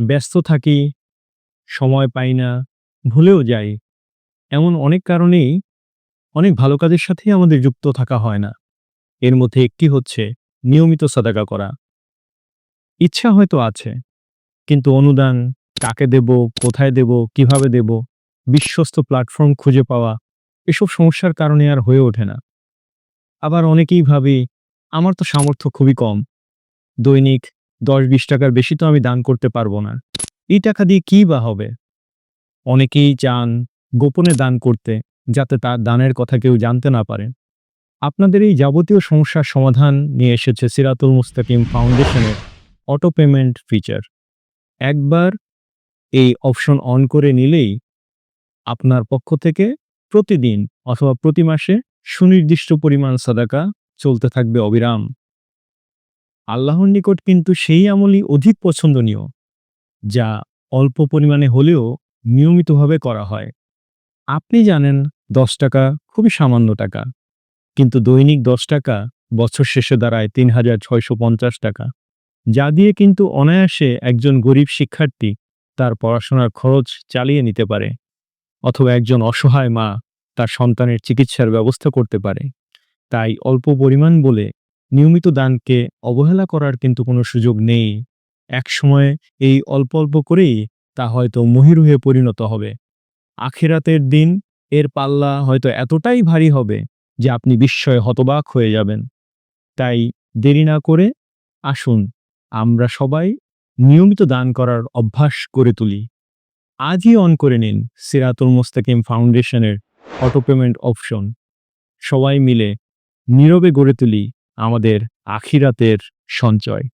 ব্যস্ত থাকি, সময় পাই না, ভুলেও যাই। এমন অনেক কারণেই অনেক ভালো কাজের সাথেই আমাদের যুক্ত থাকা হয় না। এর মধ্যে একটি হচ্ছে নিয়মিত সাদাকা করা। ইচ্ছা হয়তো আছে, কিন্তু অনুদান, কাকে দেব, কোথায় দেব, কীভাবে দেব, বিশ্বস্ত প্ল্যাটফর্ম খুঁজে পাওয়া, এসব সমস্যার কারণে আর হয়ে ওঠে না। আবার অনেকেই ভাবে, আমার তো সামর্থ্য খুবই কম। দৈনিক দশ বিশ টাকার বেশি তো আমি দান করতে পারব না। এই টাকা দিয়ে কী বা হবে? অনেকেই চান গোপনে দান করতে, যাতে তার দানের কথা কেউ জানতে না পারে। আপনাদের এই যাবতীয় সমস্যার সমাধান নিয়ে এসেছে সিরাতুল মুস্তাকিম ফাউন্ডেশনের অটো পেমেন্ট ফিচার। একবার এই অপশন অন করে নিলেই আপনার পক্ষ থেকে প্রতিদিন অথবা প্রতি মাসে সুনির্দিষ্ট পরিমাণ সাদাকা চলতে থাকবে অবিরাম। আল্লাহর নিকট কিন্তু সেই আমলই অধিক পছন্দনীয়, যা অল্প পরিমাণে হলেও নিয়মিতভাবে করা হয়। আপনি জানেন, দশ টাকা খুবই সামান্য টাকা, কিন্তু দৈনিক দশ টাকা, বছর শেষে দাঁড়ায় তিন হাজার পঞ্চাশ টাকা। যা দিয়ে কিন্তু অনায়াসে একজন গরিব শিক্ষার্থী তার পড়াশোনার খরচ চালিয়ে নিতে পারে, অথবা একজন অসহায় মা তার সন্তানের চিকিৎসার ব্যবস্থা করতে পারে। তাই অল্প পরিমাণ বলে নিয়মিত দানকে অবহেলা করার কিন্তু কোনো সুযোগ নেই। এক সময়ে এই অল্প অল্প করেই তা হয়তো মহিরুহে পরিণত হবে। আখিরাতের দিন এর পাল্লা হয়তো এতটাই ভারী হবে যে আপনি বিস্ময়ে হতবাক হয়ে যাবেন। তাই দেরি না করে আসুন, আমরা সবাই নিয়মিত দান করার অভ্যাস করে তুলি। আজই অন করে নিন সিরাতুল মুস্তাকিম ফাউন্ডেশনের অটো পেমেন্ট অপশন সবাই মিলে নীরবে গড়ে তুলি আমাদের আখিরাতের সঞ্চয়।